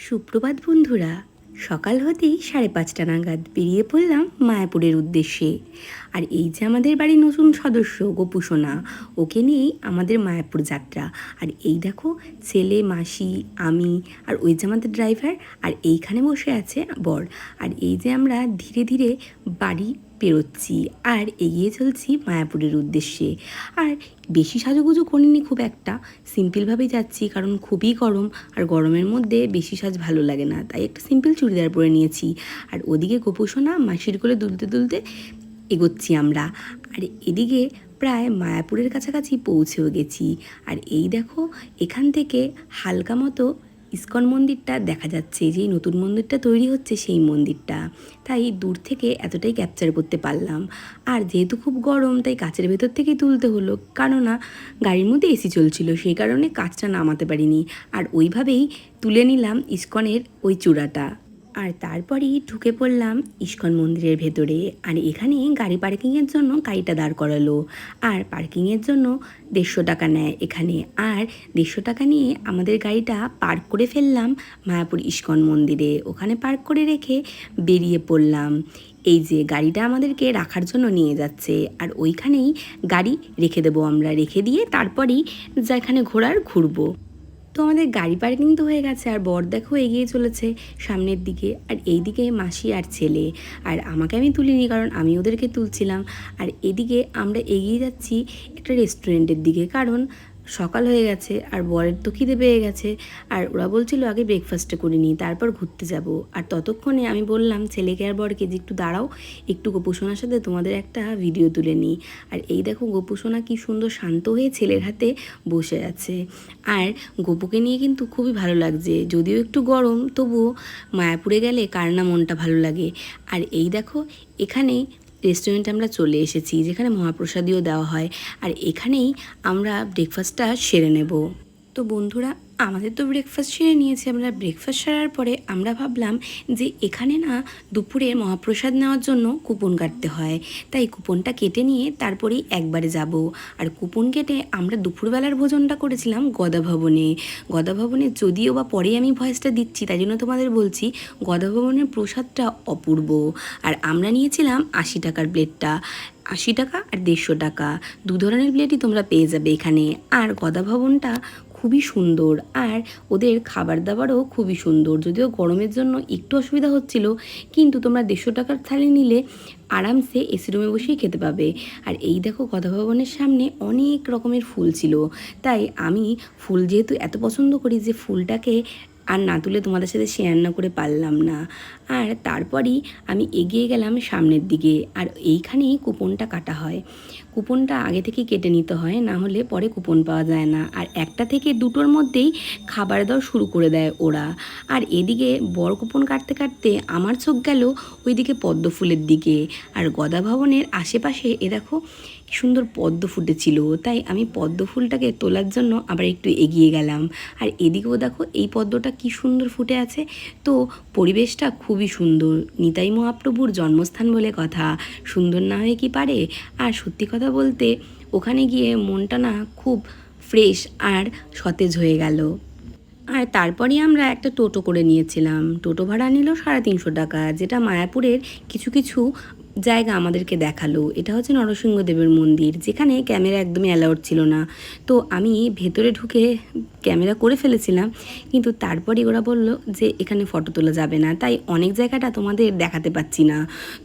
সুপ্রভাত বন্ধুরা, সকাল হতেই সাড়ে পাঁচটা নাগাদ বেরিয়ে পড়লাম মায়াপুরের উদ্দেশ্যে। আর এই যে আমাদের বাড়ির নতুন সদস্য গোপুসোনা ওকে নিয়েই আমাদের মায়াপুর যাত্রা। আর এই দেখো, ছেলে, মাসি, আমি, আর ওই যে আমাদের ড্রাইভার আর এইখানে বসে আছে বর। আর এই যে আমরা ধীরে ধীরে বাড়ি পেরোচ্ছি আর এগিয়ে চলছি মায়াপুরের উদ্দেশ্যে। আর বেশি সাজুগুজু করিনি খুব একটা সিম্পলভাবেই যাচ্ছি কারণ খুবই গরম আর গরমের মধ্যে বেশি সাজ ভালো লাগে না, তাই একটা সিম্পল চুড়িদার পরে নিয়েছি। আর ওদিকে গোপোষণা মাসির কোলে দুলতে দুলতে এগোচ্ছি আমরা। আর এদিকে প্রায় মায়াপুরের কাছাকাছি পৌঁছেও গেছি। আর এই দেখো, এখান থেকে হালকা মতো ইস্কন মন্দিরটা দেখা যাচ্ছে যে নতুন মন্দিরটা তৈরি হচ্ছে সেই মন্দিরটা। তাই দূর থেকে এতটাই ক্যাপচার করতে পারলাম। আর যেহেতু খুব গরম, তাই কাচের ভেতর থেকেই তুলতে হলো। কেননা গাড়ির মধ্যে এসি চলছিল, সেই কারণে কাজটা নামাতে পারিনি। আর ওইভাবেই তুলে নিলাম ইস্কনের ওই চূড়াটা। আর তারপরেই ঢুকে পড়লাম ইস্কন মন্দিরের ভেতরে। আর এখানে গাড়ি পার্কিংয়ের জন্য গাড়িটা দাঁড় করালো। আর পার্কিংয়ের জন্য দেড়শো টাকা নেয় এখানে। আর দেড়শো টাকা নিয়ে আমাদের গাড়িটা পার্ক করে ফেললাম মায়াপুর ইস্কন মন্দিরে। ওখানে পার্ক করে রেখে বেরিয়ে পড়লাম। এই যে গাড়িটা আমাদেরকে রাখার জন্য নিয়ে যাচ্ছে। আর ওইখানেই গাড়ি রেখে দেবো আমরা। রেখে দিয়ে তারপরেই যেখানে ঘোরার ঘুরবো। তো আমাদের গাড়ি পার্কিং তো হয়ে গেছে, আর বর দেখো এগিয়ে চলেছে সামনের দিকে, আর এই দিকে মাসি আর ছেলে। আর আমাকে আমি তুলিনি, কারণ আমি ওদেরকে তুলছিলাম। আর এদিকে আমরা এগিয়ে যাচ্ছি একটা রেস্টুরেন্টের দিকে, কারণ সকাল হয়ে গেছে, আর বরের তো খিদে পেয়ে গেছে। আর ওরা বলছিল, আগে ব্রেকফাস্টটা করে নিই, তারপর ঘুরতে যাব। আর ততক্ষণে আমি বললাম, ছেলেকে আর বরকে যে একটু দাঁড়াও, একটু গোপুসোনার সাথে তোমাদের একটা ভিডিও তুলে নিই। আর এই দেখো, গোপুসোনা কি সুন্দর শান্ত হয়ে ছেলের হাতে বসে আছে। আর গোপুকে নিয়ে কিন্তু খুবই ভালো লাগছে, যদিও একটু গরম, তবুও মায়াপুরে গেলে কার না মনটা ভালো লাগে। আর এই দেখো, এখানে রেস্টুরেন্টে আমরা চলে এসেছি, যেখানে মহাপ্রসাদীও দেওয়া হয়। আর এখানেই আমরা ব্রেকফাস্টটা সেরে নেব। তো বন্ধুরা আমাদের তো ব্রেকফাস্ট সেরে নিয়েছি, আমরা ব্রেকফাস্ট সারার পরে আমরা ভাবলাম যে এখানে না দুপুরে মহাপ্রসাদ নেওয়ার জন্য কুপন কাটতে হয়। তাই কুপনটা কেটে নিয়ে তারপরেই একবারে যাব। আর কুপন কেটে আমরা দুপুরবেলার ভোজনটা করেছিলাম গদা ভবনে গদা ভবনে যদিও বা পরে আমি ভয়েসটা দিচ্ছি, তাই জন্য তোমাদের বলছি গদা ভবনের প্রসাদটা অপূর্ব। আর আমরা নিয়েছিলাম আশি টাকার প্লেটটা। আশি টাকা আর দেড়শো টাকা। দু ধরনের প্লেটই তোমরা পেয়ে যাবে এখানে। আর গদা ভবনটা খুবই সুন্দর আর ওদের খাবার দাবারও খুবই সুন্দর। যদিও গরমের জন্য একটু অসুবিধা হচ্ছিল, কিন্তু তোমরা দেড়শো টাকার থালি নিলে আরামসে এসি রুমে বসেই খেতে পাবে। আর এই দেখো কথা ভবনের সামনে অনেক রকমের ফুল ছিল। তাই আমি ফুল যেহেতু এত পছন্দ করি যে ফুলটাকে আর না তুলে তোমাদের সাথে শেয়ার না করে পারলাম না। আর তারপরই আমি এগিয়ে গেলাম সামনের দিকে, আর এইখানেই কুপনটা কাটা হয়। কুপনটা আগে থেকে কেটে নিতে হয়, না হলে পরে কুপন পাওয়া যায় না। আর একটা থেকে দুটোর মধ্যেই খাবার দেওয়া শুরু করে দেয় ওরা। আর এদিকে বড় কুপন কাটতে কাটতে আমার চোখ গেল ওইদিকে পদ্ম ফুলের দিকে। আর গদা ভবনের আশেপাশে এ দেখো সুন্দর পদ্ম ফুটেছিল তাই আমি পদ্ম ফুলটাকে তোলার জন্য আবার একটু এগিয়ে গেলাম। আর এদিকেও দেখো, এই পদ্মটা কি সুন্দর ফুটে আছে। তো পরিবেশটা খুবই সুন্দর। নিতাই মহাপ্রভুর জন্মস্থান বলে কথা। সুন্দর না হয়ে কি পারে? আর সত্যি কথা বলতে, ওখানে গিয়ে মনটা না খুব ফ্রেশ আর সতেজ হয়ে গেল। আর তারপরই আমরা একটা টোটো করে নিয়েছিলাম। টোটো ভাড়া নিল সাড়ে তিনশো টাকা, যেটা মায়াপুরের কিছু কিছু জায়গা আমাদেরকে দেখাল। এটা হচ্ছে নরসিংহদেবের মন্দির, যেখানে ক্যামেরা একদমই অ্যালাউড ছিল না। তো আমি ভেতরে ঢুকে ক্যামেরা করে ফেলেছিলাম, কিন্তু তারপরই ওরা বলল যে এখানে ফটো তোলা যাবে না। তাই অনেক জায়গাটা তোমাদের দেখাতে পাচ্ছি না।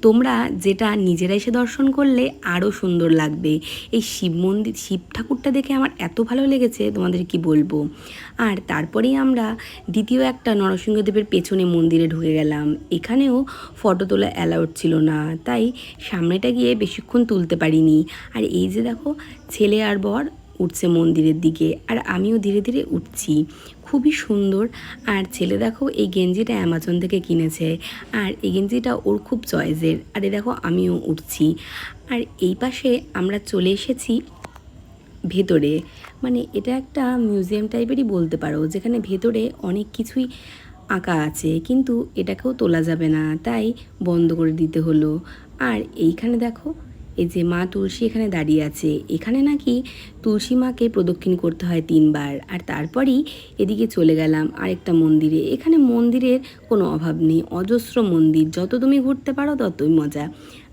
তোমরা যেটা নিজেরা এসে দর্শন করলে আরও সুন্দর লাগবে। এই শিব মন্দির, শিব ঠাকুরটা দেখে আমার এত ভালো লেগেছে, তোমাদের কি বলব? আর তারপরেই আমরা দ্বিতীয় একটা নরসিংহদেবের পেছনে মন্দিরে ঢুকে গেলাম। এখানেও ফটো তোলা অ্যালাউড ছিল না। তাই সামনেটা গিয়ে বেশিক্ষণ তুলতে পারিনি। আর এই যে দেখো, ছেলে আর বর উঠছে মন্দিরের দিকে, আর আমিও ধীরে ধীরে উঠছি। খুবই সুন্দর। আর ছেলে দেখো, এই গেঞ্জিটা অ্যামাজন থেকে কিনেছে। আর এই গেঞ্জিটা ওর খুব চয়েসের। আর এ দেখো, আমিও উঠছি। আর এই পাশে আমরা চলে এসেছি ভেতরে। মানে এটা একটা মিউজিয়াম টাইপেরই বলতে পারো, যেখানে ভেতরে অনেক কিছুই আঁকা আছে। কিন্তু এটাকেও তোলা যাবে না, তাই বন্ধ করে দিতে হলো। আর এইখানে দেখো, এই যে মা তুলসী এখানে দাঁড়িয়ে আছে। এখানে নাকি তুলসী মাকে প্রদক্ষিণ করতে হয় তিনবার। আর তারপরেই এদিকে চলে গেলাম আরেকটা মন্দিরে। এখানে মন্দিরের কোনো অভাব নেই, অজস্র মন্দির। যত তুমি ঘুরতে পারো ততই মজা।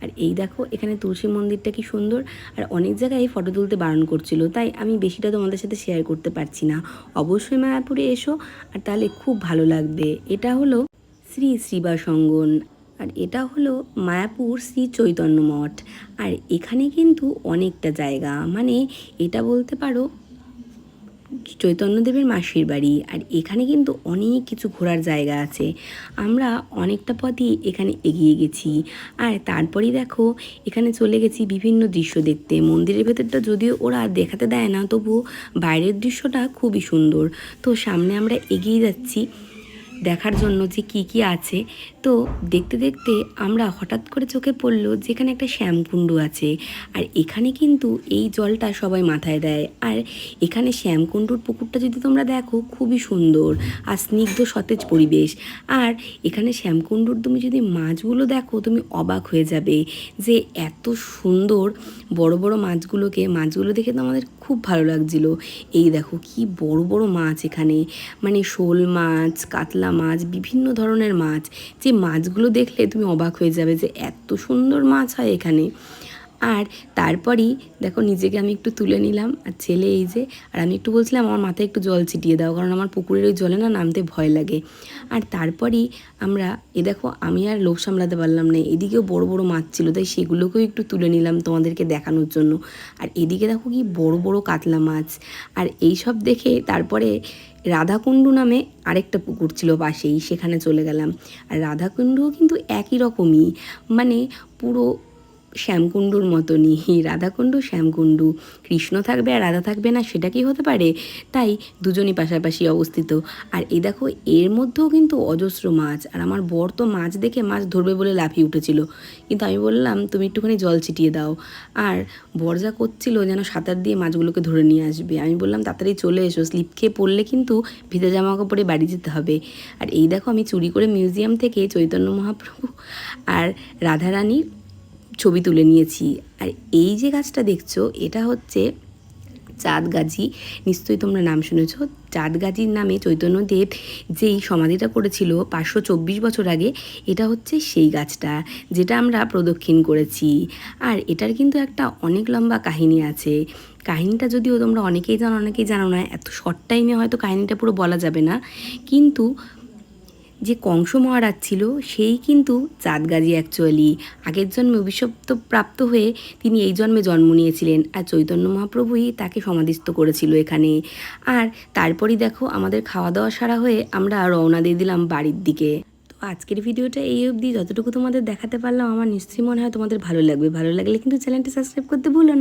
আর এই দেখো, এখানে তুলসী মন্দিরটা কি সুন্দর। আর অনেক জায়গায় ফটো তুলতে বারণ করছিল, তাই আমি বেশিটা তোমাদের সাথে শেয়ার করতে পারছি না। অবশ্যই মায়াপুরে এসো, আর তাহলে খুব ভালো লাগবে। এটা হলো শ্রী শ্রীবাসঙ্গন। আর এটা হলো মায়াপুর শ্রী চৈতন্য মঠ। আর এখানে কিন্তু অনেকটা জায়গা মানে এটা বলতে পারো চৈতন্যদেবের মাসির বাড়ি। আর এখানে কিন্তু অনেক কিছু ঘোরার জায়গা আছে। আমরা অনেকটা পথই এখানে এগিয়ে গেছি। আর তারপরেই দেখো, এখানে চলে গেছি বিভিন্ন দৃশ্য দেখতে। মন্দিরের ভেতরটা যদিও ওরা দেখাতে দেয় না তবু বাইরের দৃশ্যটা খুবই সুন্দর। তো সামনে আমরা এগিয়ে যাচ্ছি। দেখার জন্য যে কি কি আছে। তো দেখতে দেখতে আমরা হঠাৎ করে চোখে পড়ল যেখানে একটা শ্যামকুণ্ড আছে। আর এখানে কিন্তু এই জলটা সবাই মাথায় দেয়। আর এখানে শ্যামকুণ্ডুর পুকুরটা যদি তোমরা দেখো, খুবই সুন্দর আর স্নিগ্ধ সতেজ পরিবেশ। আর এখানে শ্যামকুণ্ডুর তুমি যদি মাছগুলো দেখো, তুমি অবাক হয়ে যাবে যে এত সুন্দর বড় বড় মাছগুলোকে, মাছগুলো দেখে তো আমাদের খুব ভালো লাগছিল। এই দেখো কি বড় বড় মাছ এখানে। মানে শোল মাছ, কাতলা মাছ, বিভিন্ন ধরনের মাছ। যে মাছগুলো দেখলে তুমি অবাক হয়ে যাবে যে এত সুন্দর মাছ হয় এখানে। আর তারপরই দেখো নিজেকে আমি একটু তুলে নিলাম, আর ছেলে এই যে, আর আমি একটু বলছিলাম আমার মাথায় একটু জল ছিটিয়ে দাও, কারণ আমার পুকুরের ওই জলে না নামতে ভয় লাগে। আর তারপরই আমরা, এ দেখো আমি আর লোভ সামলাতে পারলাম না, এদিকেও বড় বড় মাছ ছিল, তাই সেগুলোকেও একটু তুলে নিলাম তোমাদেরকে দেখানোর জন্য। আর এদিকে দেখো কি বড় বড় কাতলা মাছ, আর এই সব দেখে তারপরে রাধাকুণ্ডু নামে আরেকটা পুকুর ছিল পাশেই, সেখানে চলে গেলাম। আর রাধাকুণ্ডুও কিন্তু একই রকমই মানে পুরো শ্যামকুণ্ডুর মতনই। রাধাকুণ্ডু, শ্যামকুণ্ডু। কৃষ্ণ থাকবে আর রাধা থাকবে না, সেটা কি হতে পারে? তাই দুজনই পাশাপাশি অবস্থিত। আর এই দেখো, এর মধ্যেও কিন্তু অজস্র মাছ। আর আমার বর তো মাছ দেখে মাছ ধরবে বলে লাফিয়ে উঠেছিল। কিন্তু আমি বললাম, তুমি একটুখানি জল ছিটিয়ে দাও। আর বর যা করছিল যেন সাঁতার দিয়ে মাছগুলোকে ধরে নিয়ে আসবে। আমি বললাম, তাড়াতাড়ি চলে এসো। স্লিপ খেয়ে পড়লে কিন্তু ভিজে জামা কাপড়ে বাড়ি যেতে হবে। আর এই দেখো, আমি চুরি করে মিউজিয়াম থেকে চৈতন্য মহাপ্রভু আর রাধারানীর ছবি তুলে নিয়েছি। আর এই যে গাছটা দেখছ, এটা হচ্ছে চাঁদ গাজী নিশ্চয়ই তোমরা নাম শুনেছ। চাঁদ গাজীর নামে চৈতন্যদেব যেই সমাধিটা করেছিল পাঁচশো চব্বিশ বছর আগে, এটা হচ্ছে সেই গাছটা যেটা আমরা প্রদক্ষিণ করেছি। আর এটার কিন্তু একটা অনেক লম্বা কাহিনী আছে। কাহিনীটা যদিও তোমরা অনেকেই জানো অনেকেই জানো না, এত শর্ট টাইমে হয়তো কাহিনীটা পুরো বলা যাবে না। কিন্তু যে কংস মহারাজ ছিল, সেই কিন্তু চাঁদগাজি অ্যাকচুয়ালি আগের জন্মে অভিশপ্ত প্রাপ্ত হয়ে তিনি এই জন্মে জন্ম নিয়েছিলেন আর চৈতন্য মহাপ্রভুই তাকে সমাধিস্থ করেছিল এখানে। আর তারপরই দেখো আমাদের খাওয়া দাওয়া সারা হয়ে আমরা রওনা দিয়ে দিলাম বাড়ির দিকে। আজকের ভিডিওটা এই অবধি। যতটুকু তোমাদের দেখাতে পারলাম, আমার নিশ্চয়ই মনে হয় তোমাদের ভালো লাগবে। ভালো লাগলে কিন্তু চ্যানেলটি সাবস্ক্রাইব করতে ভুলো না।